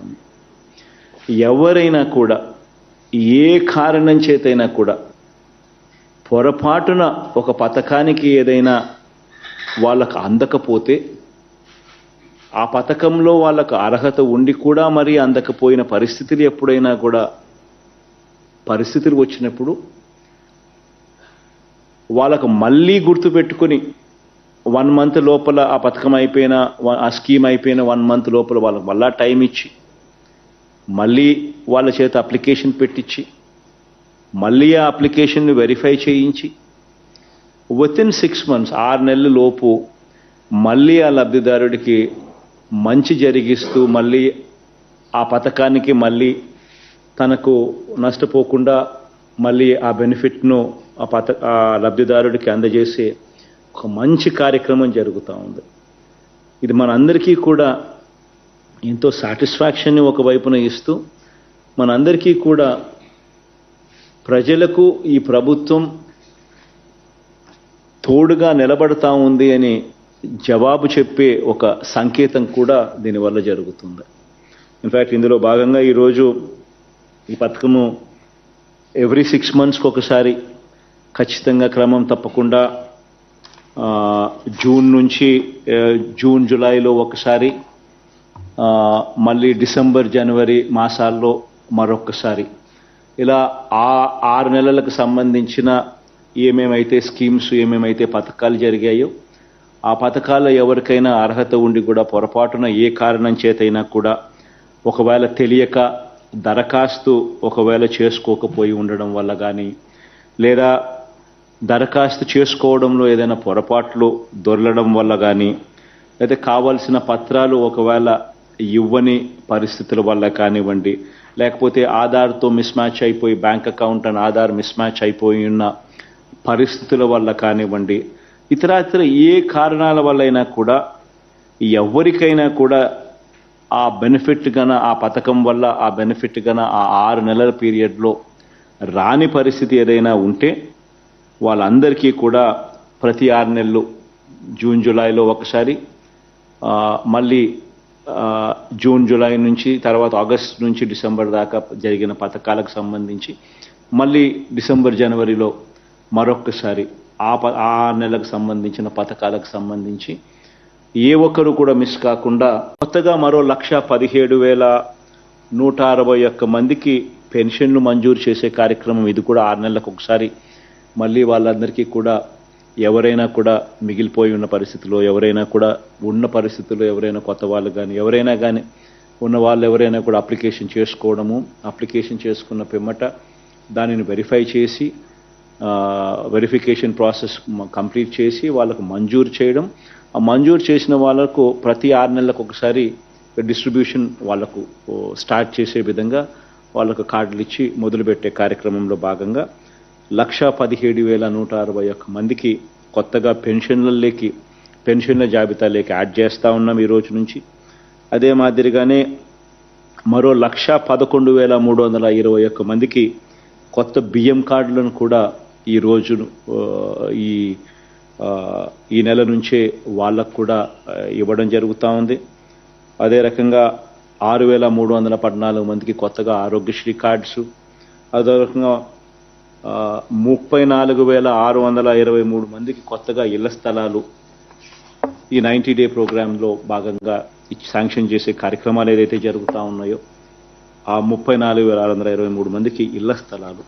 కార్యక్రమం ఎవరైనా కూడా ఏ కారణం చేతైనా కూడా పొరపాటున ఒక పథకానికి ఏదైనా వాళ్ళకు అందకపోతే ఆ పథకంలో వాళ్ళకు అర్హత ఉండి కూడా మరి అందకపోయిన పరిస్థితులు ఎప్పుడైనా కూడా పరిస్థితులు వచ్చినప్పుడు వాళ్ళకు మళ్ళీ గుర్తుపెట్టుకొని వన్ మంత్ లోపల ఆ పథకం అయిపోయిన ఆ స్కీమ్ అయిపోయిన వన్ మంత్ లోపల వాళ్ళకి మళ్ళా టైం ఇచ్చి మళ్ళీ వాళ్ళ చేత అప్లికేషన్ పెట్టించి మళ్ళీ ఆ అప్లికేషన్ని వెరిఫై చేయించి వితిన్ సిక్స్ మంత్స్ ఆరు నెలల లోపు మళ్ళీ ఆ లబ్ధిదారుడికి మంచి జరిగిస్తూ మళ్ళీ ఆ పథకానికి మళ్ళీ తనకు నష్టపోకుండా మళ్ళీ ఆ బెనిఫిట్ను ఆ పథ ఆ లబ్ధిదారుడికి అందజేసే ఒక మంచి కార్యక్రమం జరుగుతూ ఉంది. ఇది మనందరికీ కూడా ఎంతో సాటిస్ఫాక్షన్ని ఒకవైపున ఇస్తూ మనందరికీ కూడా ప్రజలకు ఈ ప్రభుత్వం తోడుగా నిలబడతా ఉంది అని జవాబు చెప్పే ఒక సంకేతం కూడా దీనివల్ల జరుగుతుంది. ఇన్ఫ్యాక్ట్ ఇందులో భాగంగా ఈరోజు ఈ పథకము ఎవ్రీ సిక్స్ మంత్స్కి ఒకసారి ఖచ్చితంగా క్రమం తప్పకుండా జూన్ నుంచి జూన్ జూలైలో ఒకసారి మళ్ళీ డిసెంబర్ జనవరి మాసాల్లో మరొకసారి ఇలా ఆ ఆరు నెలలకు సంబంధించిన ఏమేమైతే స్కీమ్స్ ఏమేమైతే పథకాలు జరిగాయో ఆ పథకాల్లో ఎవరికైనా అర్హత ఉండి కూడా పొరపాటున ఏ కారణం చేతైనా కూడా ఒకవేళ తెలియక దరఖాస్తు ఒకవేళ చేసుకోకపోయి ఉండడం వల్ల కానీ లేదా దరఖాస్తు చేసుకోవడంలో ఏదైనా పొరపాట్లు దొరలడం వల్ల కానీ లేదా కావాల్సిన పత్రాలు ఒకవేళ ఇవ్వని పరిస్థితుల వల్ల కానివ్వండి లేకపోతే ఆధార్తో మిస్ మ్యాచ్ అయిపోయి bank account and Aadhaar mismatch అయిపోయి ఉన్న పరిస్థితుల వల్ల కానివ్వండి ఇతరాతర ఏ కారణాల వల్లైనా కూడా ఎవరికైనా కూడా ఆ బెనిఫిట్ గన ఆ పథకం వల్ల ఆ బెనిఫిట్ గన ఆ ఆరు నెలల పీరియడ్లో రాని పరిస్థితి ఏదైనా ఉంటే వాళ్ళందరికీ కూడా ప్రతి ఆరు నెలలు జూన్ జూలైలో ఒకసారి మళ్ళీ జూన్ జూలై నుంచి తర్వాత ఆగస్ట్ నుంచి డిసెంబర్ దాకా జరిగిన పథకాలకు సంబంధించి మళ్ళీ డిసెంబర్ జనవరిలో మరొక్కసారి ఆ ప ఆ నెలకు సంబంధించిన పథకాలకు సంబంధించి ఏ ఒక్కరు కూడా మిస్ కాకుండా కొత్తగా మరో లక్ష పదిహేడు వేల నూట అరవై ఒక్క మందికి పెన్షన్లు మంజూరు చేసే కార్యక్రమం ఇది కూడా ఆరు నెలలకు ఒకసారి మళ్ళీ వాళ్ళందరికీ కూడా ఎవరైనా కూడా మిగిలిపోయి ఉన్న పరిస్థితిలో ఎవరైనా కూడా ఉన్న పరిస్థితుల్లో ఎవరైనా కొత్త వాళ్ళు కానీ ఎవరైనా కానీ ఉన్న వాళ్ళు ఎవరైనా కూడా అప్లికేషన్ చేసుకోవడము అప్లికేషన్ చేసుకున్న పిమ్మట దానిని వెరిఫై చేసి వెరిఫికేషన్ ప్రాసెస్ కంప్లీట్ చేసి వాళ్ళకు మంజూరు చేయడం. ఆ మంజూరు చేసిన వాళ్ళకు ప్రతి ఆరు నెలలకు ఒకసారి డిస్ట్రిబ్యూషన్ వాళ్ళకు స్టార్ట్ చేసే విధంగా వాళ్ళకు కార్డులు ఇచ్చి మొదలుపెట్టే కార్యక్రమంలో భాగంగా లక్ష పదిహేడు వేల నూట అరవై ఒక్క మందికి కొత్తగా పెన్షన్లలోకి పెన్షన్ల జాబితాలోకి యాడ్ చేస్తూ ఉన్నాం ఈ రోజు నుంచి. అదే మాదిరిగానే మరో లక్ష పదకొండు వేల మూడు వందల ఇరవై ఒక్క మందికి కొత్త బియ్యం కార్డులను కూడా ఈ రోజు ఈ ఈ నెల నుంచే వాళ్ళకు కూడా ఇవ్వడం జరుగుతూ ఉంది. అదే రకంగా ఆరు వేల మూడు వందల పద్నాలుగు మందికి కొత్తగా ఆరోగ్యశ్రీ కార్డ్స్ అదే రకంగా ముప్పై నాలుగు వేల ఆరు వందల ఇరవై మూడు మందికి కొత్తగా ఇళ్ళ స్థలాలు ఈ నైంటీ డే ప్రోగ్రాంలో భాగంగా ఇచ్చి శాంక్షన్ చేసే కార్యక్రమాలు ఏదైతే జరుగుతూ ఉన్నాయో ఆ ముప్పై నాలుగు వేల ఆరు వందల ఇరవై మూడు మందికి ఇళ్ళ స్థలాలు.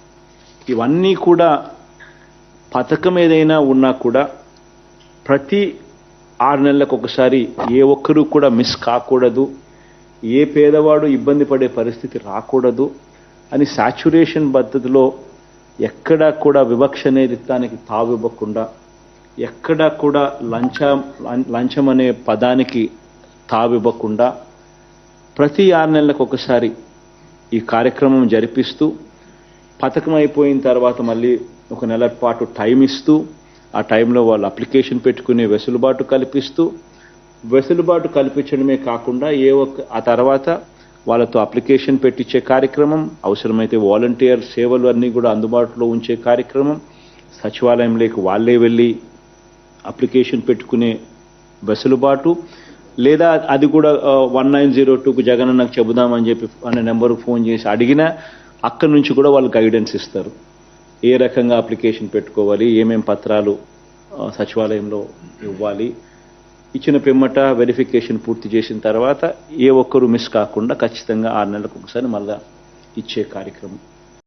ఇవన్నీ కూడా పథకం ఏదైనా ఉన్నా కూడా ప్రతి ఆరు నెలలకు ఒకసారి ఏ ఒక్కరూ కూడా మిస్ కాకూడదు ఏ పేదవాడు ఇబ్బంది పడే పరిస్థితి రాకూడదు అని సాచ్యురేషన్ పద్ధతిలో ఎక్కడా కూడా వివక్ష అనేది దానికి తావివ్వకుండా ఎక్కడా కూడా లంచం లంచం అనే పదానికి తావివ్వకుండా ప్రతి ఆరు నెలలకు ఒకసారి ఈ కార్యక్రమం జరిపిస్తూ పథకం అయిపోయిన తర్వాత మళ్ళీ ఒక నెల పాటు టైం ఇస్తూ ఆ టైంలో వాళ్ళు అప్లికేషన్ పెట్టుకునే వెసులుబాటు కల్పిస్తూ వెసులుబాటు కల్పించడమే కాకుండా ఏ ఒక్క ఆ తర్వాత వాళ్ళతో అప్లికేషన్ పెట్టించే కార్యక్రమం అవసరమైతే వాలంటీర్ సేవలు అన్నీ కూడా అందుబాటులో ఉంచే కార్యక్రమం సచివాలయంలోకి వాళ్ళే వెళ్ళి అప్లికేషన్ పెట్టుకునే వెసులుబాటు లేదా అది కూడా వన్ నైన్ జీరో టూకు జగన్ నాకు చెబుదామని చెప్పి అనే నెంబర్కి ఫోన్ చేసి అడిగినా అక్కడి నుంచి కూడా వాళ్ళు గైడెన్స్ ఇస్తారు. ఏ రకంగా అప్లికేషన్ పెట్టుకోవాలి ఏమేం పత్రాలు సచివాలయంలో ఇవ్వాలి ఇచ్చిన పిమ్మట వెరిఫికేషన్ పూర్తి చేసిన తర్వాత ఏ ఒక్కరు మిస్ కాకుండా ఖచ్చితంగా ఆరు నెలలకు ఒకసారి మళ్ళా ఇచ్చే కార్యక్రమం.